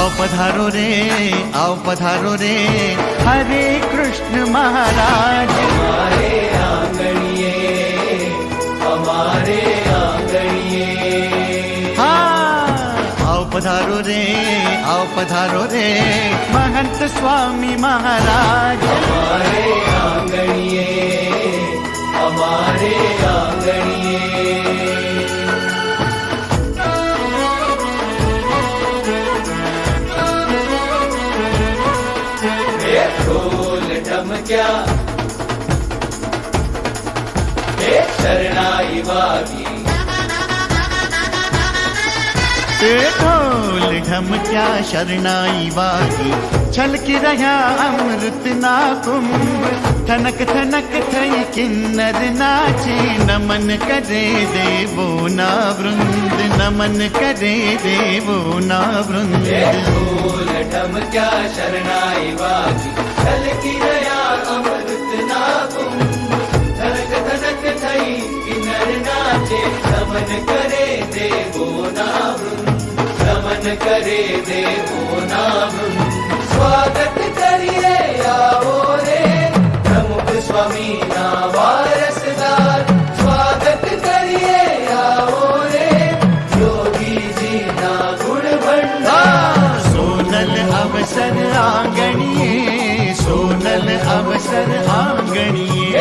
આવ પધારો રે આવ પધારો રે. હરે કૃષ્ણ મહારાજ. અમારે આંગણીએ અમારે આંગણીએ. હા આવ પધારો રે આવ પધારો રે. મહંત સ્વામી મહારાજ. અમારે ઢમક્યા હે શરણાઈ વાગી તે ઢોલ ઢમક્યા શરણાઈ વાગી છલકી રહ્યા અમૃતના કુંભ થનક થનક થઈ કિન્નર નાચે નમન કરે દેવોના વૃંદ નમન કરે દેવોના વૃંદ ઢોલ ઢમક્યા શરણાઈ વાગી છલકી રહ્યા અમૃતના કુંભ ધનક ધનક થઈ કિન્નર નાચે નમન કરે દેવોના વૃંદ નમન કરે વૃંદ સ્વાગત કરીએ આવો રે પ્રમુખ સ્વામીના વારસદાર અવસર આંગણીએ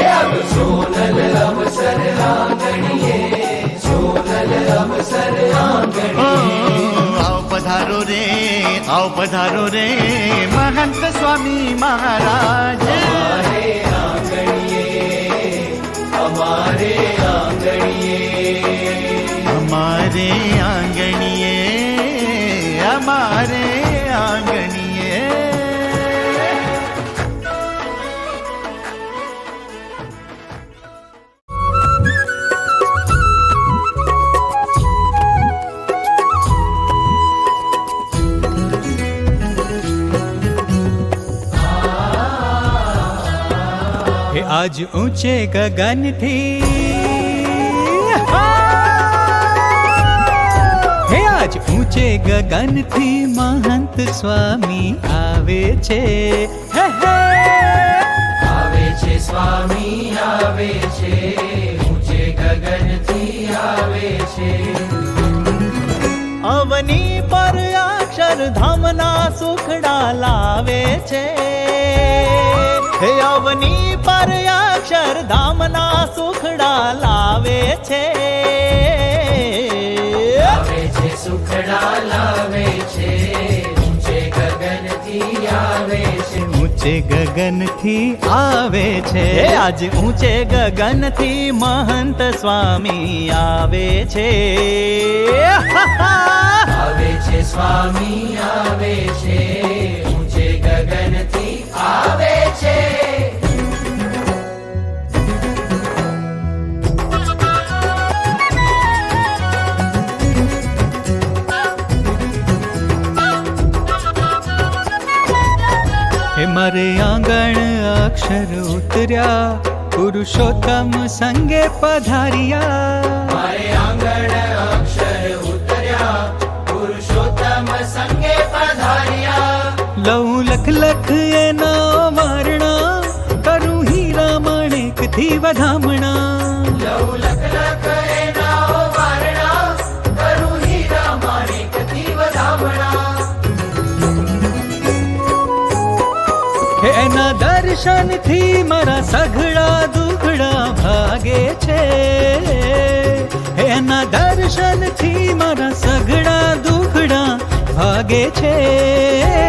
સોનલ અવસર આંગણીએ સોનલ અવસર આંગણીએ આવ પધારો રે આવ પધારો રે મહંત સ્વામી મહારાજ અમારે આંગણીએ અમારે આંગણીએ અમારે હે આજ ઊંચે ગગનથી. હે આજ ઊંચે ગગનથી મહંત સ્વામી આવે છે. હે હે! આવે છે સ્વામી આવે છે ઊંચે ગગનથી આવે છે. અવની પર અક્ષરધામના સુખડા લાવે છે. હે અવની પર અક્ષરધામના સુખડા લાવે છે. સુખડા લાવે છે. ઊંચે ગગનથી આવે છે. ઊંચે ગગનથી આવે છે. આજે ઊંચે ગગનથી મહંત સ્વામી આવે છે. આવે છે સ્વામી આવે છે. ઊંચે ગગનથી મારે આંગણ અક્ષર ઉતર્યા. પુરુષોત્તમ સંગે પધાર્યા. મારે આંગણ અક્ષર ઉતર્યા. પુરુષોત્તમ સંગે પધાર્યા. લઉં લખ લખ એના વર્ણ. કરું હીરા માણેકથી વધામણા. લવ લખ લખ દર્શનથી મારા સઘળા દુખડા ભાગે છે. એના દર્શનથી મારા સઘળા દુખડા ભાગે છે.